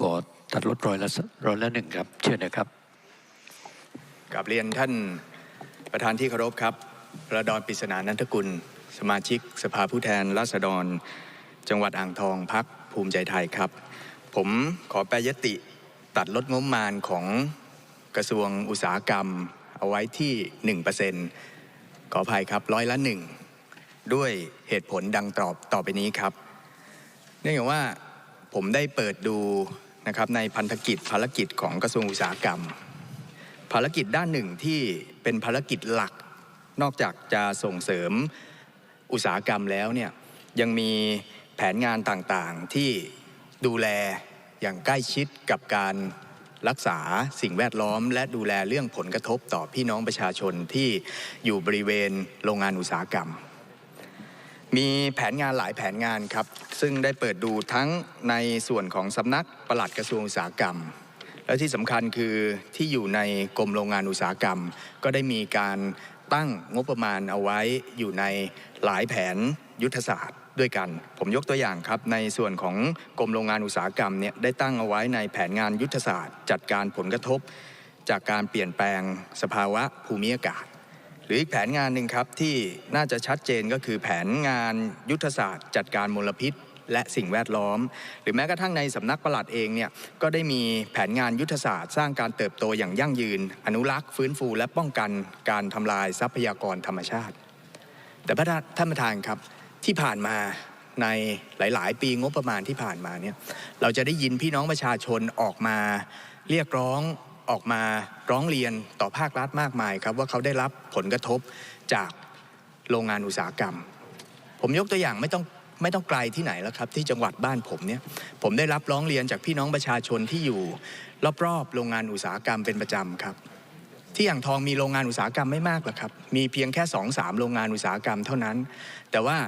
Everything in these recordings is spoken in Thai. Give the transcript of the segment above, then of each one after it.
ขอตัดลดร้อยละร้อยละหนึ่งครับ เชิญนะครับกับเรียนท่านประธานที่เคารพครับ ระดอนปริศนานันทกุล สมาชิกสภาผู้แทนราษฎร จังหวัดอ่างทองพักภูมิใจไทยครับ ผมขอแปรยติตัดลดงบมาณของกระทรวงอุตสาหกรรม เอาไว้ที่ 1%ขออภัยครับร้อยละหนึ่งด้วยเหตุผลดังตอบต่อไปนี้ครับ เนื่องจากว่าผมได้เปิดดู นะครับในพันธกิจภารกิจของกระทรวงอุตสาหกรรม ภารกิจด้านหนึ่งที่เป็นภารกิจหลัก นอกจากจะส่งเสริมอุตสาหกรรมแล้วเนี่ยยังมีแผนงานต่างๆที่ดูแลอย่างใกล้ชิดกับการรักษาสิ่งแวดล้อม และดูแลเรื่องผลกระทบต่อพี่น้องประชาชนที่อยู่บริเวณโรงงานอุตสาหกรรม มีแผนงานหลายแผนงานครับ ซึ่งได้เปิดดูทั้งในส่วนของสำนักปลัดกระทรวงอุตสาหกรรม และที่สำคัญคือที่อยู่ในกรมโรงงานอุตสาหกรรม ก็ได้มีการตั้งงบประมาณเอาไว้อยู่ในหลายแผนยุทธศาสตร์ด้วยกัน ผมยกตัวอย่างครับในส่วนของกรมโรงงานอุตสาหกรรมเนี่ยได้ตั้งเอาไว้ในแผนงานยุทธศาสตร์ จัดการผลกระทบ จากการเปลี่ยนแปลงสภาวะภูมิอากาศ หรืออีกแผนงานหนึ่งครับที่น่าจะชัดเจนก็คือแผนงานยุทธศาสตร์ จัดการมลพิษ และสิ่งแวดล้อม หรือแม้กระทั่งในสำนักปลัดเองเนี่ยก็ได้มีแผนงานยุทธศาสตร์ สร้างการเติบโตอย่างยั่งยืน อนุรักษ์ ฟื้นฟู และป้องกันการทำลายทรัพยากรธรรมชาติ แต่พระท่านประธานครับที่ผ่านมาในหลาย ๆ ปีงบประมาณที่ผ่านมาเนี่ยเราจะได้ยินพี่น้องประชาชนออกมาเรียกร้อง ออกมาร้องเรียนต่อภาครัฐมากมายครับว่าเขาได้รับผลกระทบจากโรงงานอุตสาหกรรม ผมยกตัวอย่างไม่ต้องไม่ต้องไกลที่ไหนแล้วครับ ที่จังหวัดบ้านผมเนี่ยผมได้รับร้องเรียนจากพี่น้องประชาชนที่อยู่ รอบๆโรงงานอุตสาหกรรมเป็นประจำครับ ที่อ่างทองมีโรงงานอุตสาหกรรมไม่มากหรอกครับ มีเพียงแค่2องสามโรงงานอุตสาหกรรมเท่านั้น แต่ว่า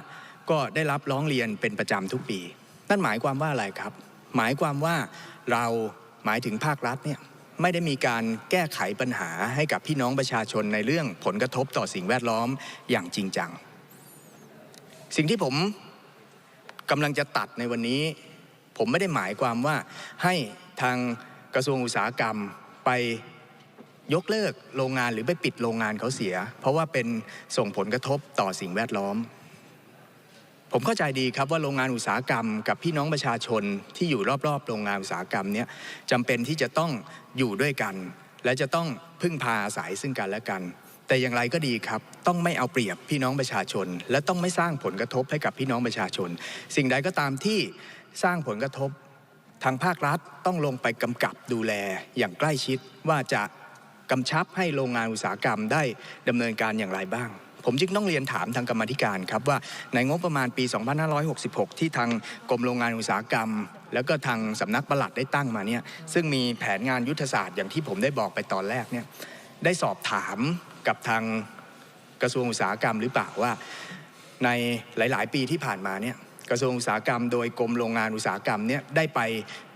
ก็ได้รับร้องเรียนเป็นประจำทุกปี นั่นหมายความว่าอะไรครับ หมายความว่าเราหมายถึงภาครัฐเนี่ย ไม่ได้มีการแก้ไขปัญหาให้กับพี่น้องประชาชนในเรื่องผลกระทบต่อสิ่งแวดล้อมอย่างจริงจัง สิ่งที่ผมกำลังจะตัดในวันนี้ ผมไม่ได้หมายความว่าให้ทางกระทรวงอุตสาหกรรมไปยกเลิกโรงงานหรือไปปิดโรงงานเขาเสีย เพราะว่าเป็นส่งผลกระทบต่อสิ่งแวดล้อม ผมเข้าใจดีครับว่าโรงงานอุตสาหกรรมกับพี่น้องประชาชนที่อยู่รอบๆโรงงานอุตสาหกรรมเนี้ยจำเป็นที่จะต้องอยู่ด้วยกัน และจะต้องพึ่งพาอาศัยซึ่งกันและกัน แต่อย่างไรก็ดีครับ ต้องไม่เอาเปรียบพี่น้องประชาชน และต้องไม่สร้างผลกระทบให้กับพี่น้องประชาชน สิ่งใดก็ตามที่สร้างผลกระทบทางภาครัฐต้องลงไปกำกับดูแลอย่างใกล้ชิดว่าจะกำชับให้โรงงานอุตสาหกรรมได้ดำเนินการอย่างไรบ้าง ผมจึงต้องเรียนถามทางกรรมธิการครับว่าในงบประมาณปี 2566 ที่ทางกรมโรงงานอุตสาหกรรม แล้วก็ทางสำนักปลัดได้ตั้งมาเนี่ยซึ่งมีแผนงานยุทธศาสตร์อย่างที่ผมได้บอกไปตอนแรกเนี่ยได้สอบถามกับทางกระทรวงอุตสาหกรรมหรือเปล่าว่าในหลาย ๆ ปีที่ผ่านมาเนี่ยกระทรวงอุตสาหกรรม โดยกรมโรงงานอุตสาหกรรมเนี่ยได้ไป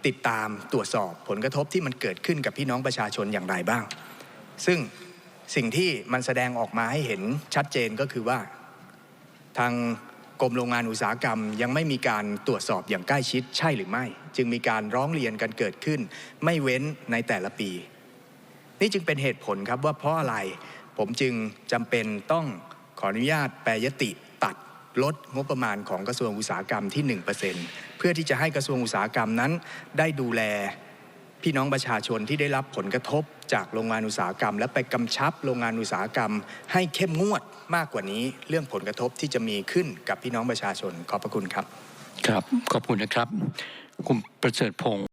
ติดตามตรวจสอบผลกระทบที่มันเกิดขึ้นกับพี่น้องประชาชนอย่างไรบ้าง ซึ่ง สิ่งที่มันแสดงออกมาให้เห็นชัดเจนก็คือว่า ทางกรมโรงงานอุตสาหกรรม ยังไม่มีการตรวจสอบอย่างใกล้ชิดใช่หรือไม่ จึงมีการร้องเรียนกันเกิดขึ้น ไม่เว้นในแต่ละปี นี่จึงเป็นเหตุผลครับว่าเพราะอะไรผมจึงจำเป็นต้องขออนุญาตแปรยติตัดลดงบประมาณของกระทรวงอุตสาหกรรมที่ 1%เพื่อที่จะให้กระทรวงอุตสาหกรรมนั้น ได้ดูแล พี่น้องประชาชนที่ได้รับผลกระทบจากโรงงานอุตสาหกรรม และไปกำชับโรงงานอุตสาหกรรม ให้เข้มงวดมากกว่านี้ เรื่องผลกระทบที่จะมีขึ้นกับพี่น้องประชาชนขอบพระคุณครับ ครับขอบคุณนะครับ คุณประเสริฐพงศ์